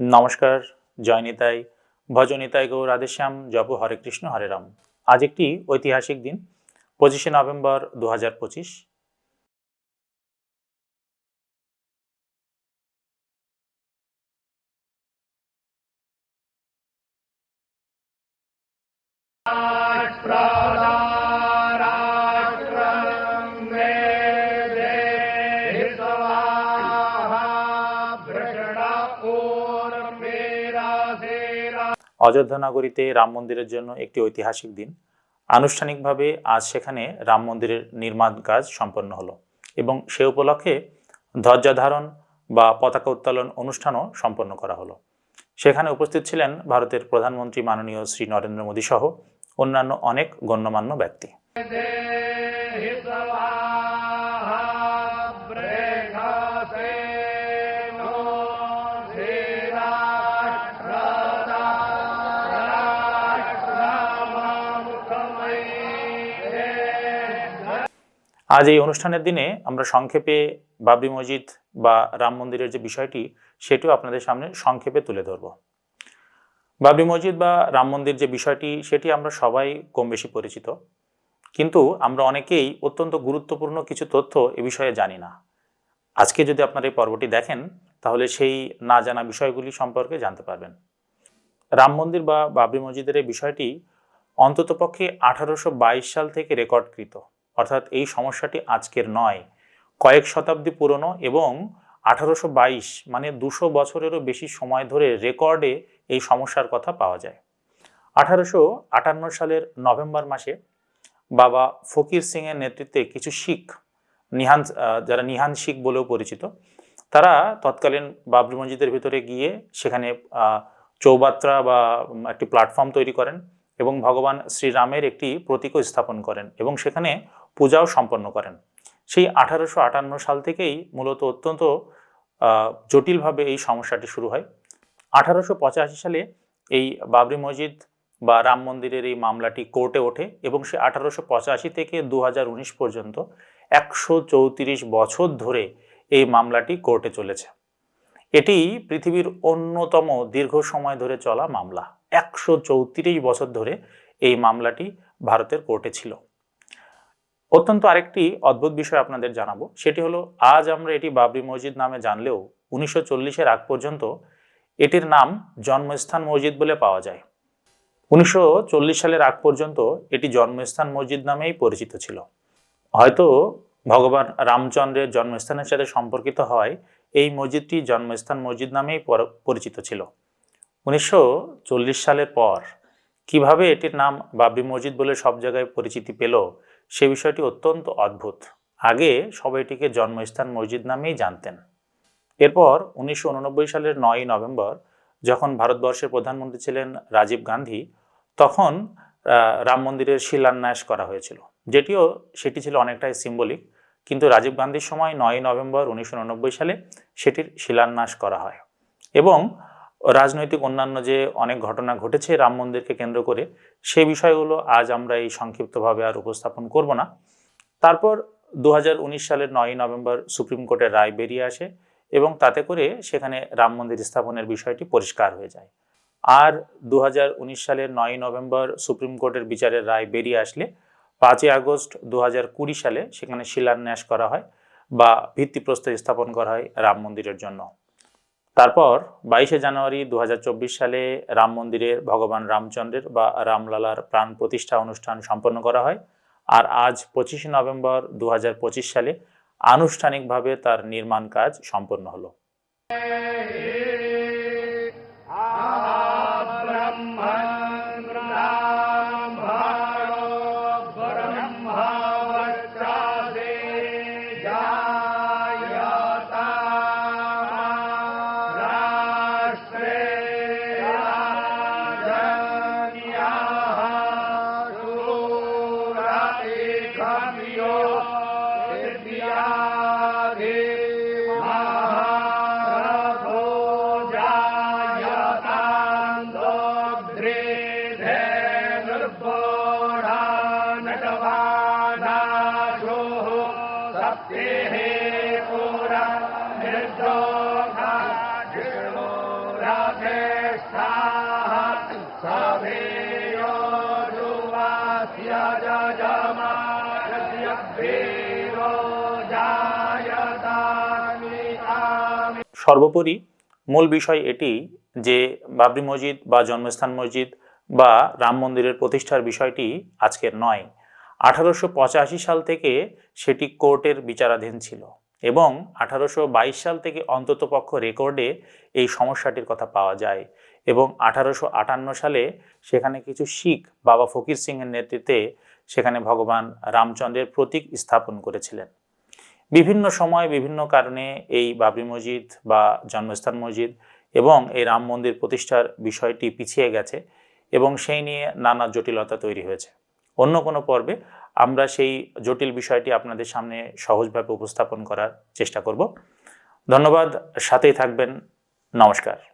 নমস্কার, জয় নিতাই, ভজ নিতাই গৌ রাধেশ্যাম জপ হরে কৃষ্ণ হরে রাম। আজ একটি ঐতিহাসিক দিন, পঁচিশে নভেম্বর দু হাজার পঁচিশ অযোধ্যা নগরীতে রাম মন্দিরের জন্য একটি ঐতিহাসিক দিন। আনুষ্ঠানিকভাবে আজ সেখানে রাম মন্দিরের নির্মাণ কাজ সম্পন্ন হলো এবং সে উপলক্ষে ধ্বজাধারণ বা পতাকা উত্তোলন অনুষ্ঠানও সম্পন্ন করা হলো। সেখানে উপস্থিত ছিলেন ভারতের প্রধানমন্ত্রী মাননীয় শ্রী নরেন্দ্র মোদী সহ অন্যান্য অনেক গণ্যমান্য ব্যক্তি। আজ এই অনুষ্ঠানের দিনে আমরা সংক্ষেপে বাবরি মসজিদ বা রাম মন্দিরের যে বিষয়টি, সেটিও আপনাদের সামনে সংক্ষেপে তুলে ধরব। বাবরি মসজিদ বা রাম মন্দির যে বিষয়টি, সেটি আমরা সবাই কম বেশি পরিচিত। কিন্তু আমরা অনেকেই অত্যন্ত গুরুত্বপূর্ণ কিছু তথ্য এ বিষয়ে জানি না। আজকে যদি আপনারা এই পর্বটি দেখেন, তাহলে সেই না জানা বিষয়গুলি সম্পর্কে জানতে পারবেন। রাম মন্দির বা বাবরি মসজিদের এই বিষয়টি অন্ততপক্ষে আঠারোশো বাইশ সাল থেকে রেকর্ডকৃত। অর্থাৎ এই সমস্যাটি আজকের নয়, কয়েক শতাব্দী পুরনো এবং আঠারোশো বাইশ মানে দুশো বছরেরও বেশি সময় ধরে রেকর্ডে এই সমস্যার কথা পাওয়া যায়। আঠারোশো আটান্ন সালের নভেম্বর মাসে বাবা ফকির সিংয়ের নেতৃত্বে কিছু শিখ, নিহান, যারা নিহান শিখ বলেও পরিচিত, তারা তৎকালীন বাবরি মসজিদের ভিতরে গিয়ে সেখানে চৌবাত্রা বা একটি প্ল্যাটফর্ম তৈরি করেন এবং ভগবান শ্রীরামের একটি প্রতীকও স্থাপন করেন এবং সেখানে পূজাও সম্পন্ন করেন। সেই আঠারোশো আটান্ন সাল থেকেই মূলত অত্যন্ত জটিলভাবে এই সমস্যাটি শুরু হয়। আঠারোশো পঁচাশি সালে এই বাবরি মসজিদ বা রাম মন্দিরের এই মামলাটি কোর্টে ওঠে এবং সে আঠারোশো পঁচাশি থেকে দু হাজার উনিশ পর্যন্ত একশো চৌত্রিশ বছর ধরে এই মামলাটি কোর্টে চলেছে। এটি পৃথিবীর অন্যতম দীর্ঘ সময় ধরে চলা মামলা। একশো চৌত্রিশ বছর ধরে এই মামলাটি ভারতের কোর্টে ছিল। অত্যন্ত আরেকটি অদ্ভুত বিষয় আপনাদের জানাব। সেটি হলো, আজ আমরা এটি বাবরি মসজিদ নামে জানলেও উনিশশো চল্লিশের আগ পর্যন্ত এটির নাম জন্মস্থান মসজিদ বলে পাওয়া যায়। উনিশশো চল্লিশ সালের আগ পর্যন্ত এটি জন্মস্থান মসজিদ নামেই পরিচিত ছিল। হয়তো ভগবান রামচন্দ্রের জন্মস্থানের সাথে সম্পর্কিত হয়, এই মসজিদটি জন্মস্থান মসজিদ নামেই পরিচিত ছিল। উনিশশো চল্লিশ সালের পর কীভাবে এটির নাম বাবরি মসজিদ বলে সব জায়গায় পরিচিতি পেল সে বিষয়টি অত্যন্ত অদ্ভুত। আগে সবাই এটিকে জন্মস্থান মসজিদ নামেই জানতেন। এরপর উনিশশো উননব্বই সালের নয়ই নভেম্বর যখন ভারতবর্ষের প্রধানমন্ত্রী ছিলেন রাজীব গান্ধী, তখন রাম মন্দিরের শিলান্যাস করা হয়েছিল। যেটিও সেটি ছিল অনেকটাই সিম্বলিক কিন্তু রাজীব গান্ধীর সময় নয়ই নভেম্বর উনিশশো উননব্বই সালে সেটির শিলান্যাস করা হয়। এবং রাজনৈতিক অন্যান্য যে অনেক ঘটনা ঘটেছে রাম মন্দিরকে কেন্দ্র করে, সে বিষয়গুলো আজ আমরা এই সংক্ষিপ্তভাবে আর উপস্থাপন করব না। তারপর দু হাজার উনিশ সালের নয়ই নভেম্বর সুপ্রিম কোর্টের রায় বেরিয়ে আসে এবং তাতে করে সেখানে রাম মন্দির স্থাপনের বিষয়টি পরিষ্কার হয়ে যায়। আর দু হাজার উনিশ সালের নয়ই নভেম্বর সুপ্রিম কোর্টের বিচারের রায় বেরিয়ে আসলে পাঁচই আগস্ট দু হাজার কুড়ি সালে সেখানে শিলান্যাস করা হয় বা ভিত্তিপ্রস্তর স্থাপন করা হয় রাম মন্দিরের জন্য। তারপর বাইশে জানুয়ারি দু হাজার চব্বিশ সালে রাম মন্দিরের ভগবান রামচন্দ্রের বা রামলালার প্রাণ প্রতিষ্ঠা অনুষ্ঠান সম্পন্ন করা হয়। আর আজ পঁচিশে নভেম্বর দু হাজার পঁচিশ সালে আনুষ্ঠানিকভাবে তার নির্মাণ কাজ সম্পন্ন হলো। সর্বোপরি মূল বিষয় এটি যে বাবরি মসজিদ বা জন্মস্থান মসজিদ বা রাম মন্দিরের প্রতিষ্ঠার বিষয়টি আজকের নয়। আঠারোশো সাল থেকে সেটি কোর্টের বিচারাধীন ছিল। এবং আঠারোশো বাইশ সাল থেকে অন্ততপক্ষ রেকর্ডে এই সমস্যাটির কথা পাওয়া যায় এবং আঠারোশো আটান্ন সালে সেখানে কিছু শিখ বাবা ফকির সিংয়ের নেতৃত্বে সেখানে ভগবান রামচন্দ্রের প্রতীক স্থাপন করেছিলেন। বিভিন্ন সময় বিভিন্ন কারণে এই বাবরি মসজিদ বা জন্মস্থান মসজিদ এবং এই রাম মন্দির প্রতিষ্ঠার বিষয়টি পিছিয়ে গেছে এবং সেই নিয়ে নানা জটিলতা তৈরি হয়েছে। অন্য কোনো পর্বে আমরা সেই জটিল বিষয়টি আপনাদের সামনে সহজভাবে উপস্থাপন করার চেষ্টা করব। ধন্যবাদ, সাথেই থাকবেন। নমস্কার।